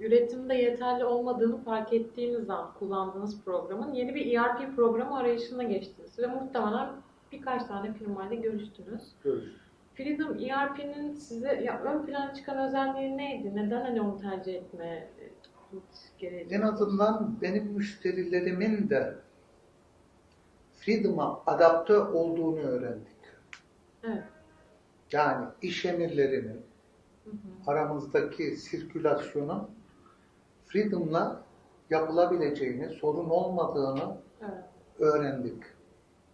üretimde yeterli olmadığını fark ettiğiniz an kullandığınız programın yeni bir ERP programı arayışına geçtiniz ve muhtemelen birkaç tane firmayla görüştünüz. Görüş. Freedom ERP'nin size ya ön plana çıkan özelliği neydi? Neden hani onu tercih etme e, gereği? En azından benim müşterilerimin de Freedom'a adapte olduğunu öğrendik. Evet. Yani iş emirlerinin Hı hı. aramızdaki sirkülasyonun Freedom'la yapılabileceğini, sorun olmadığını Evet. öğrendik.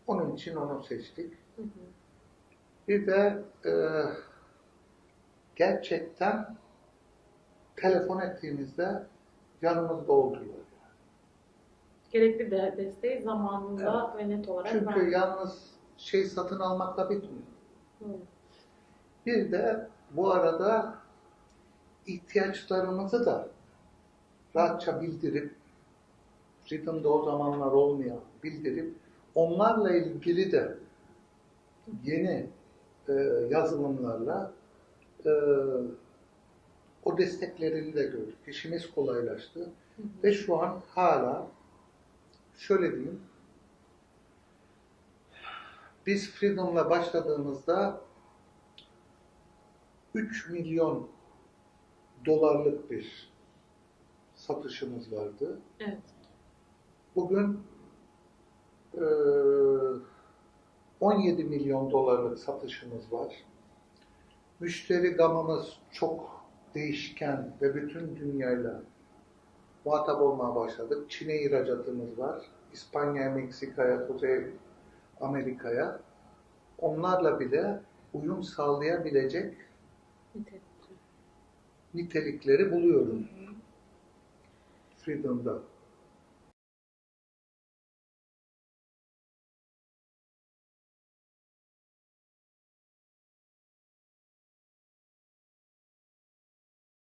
Onun için onu seçtik. Hı hı. Bir de e, gerçekten telefon ettiğimizde yanımızda oldular. Gerekli de desteği zamanında ve net olarak Çünkü verdi. yalnız şey satın almakla bitmiyor. Hı. Bir de bu arada ihtiyaçlarımızı da rahatça bildirip, Freedom'da o zamanlar olmayan bildirip, onlarla ilgili de yeni e, yazılımlarla e, o desteklerini de gördük. İşimiz kolaylaştı. Hı hı. Ve şu an hala şöyle diyeyim. Biz Freedom'la başladığımızda 3 milyon dolarlık bir satışımız vardı. Evet. Bugün eee, 17 milyon dolarlık satışımız var. Müşteri gamımız çok değişken ve bütün dünyayla muhatap olmaya başladık. Çin'e ihracatımız var. İspanya'ya, Meksika'ya, Kuzey Amerika'ya. Onlarla bile uyum sağlayabilecek nitelikleri buluyoruz Шри Дандат.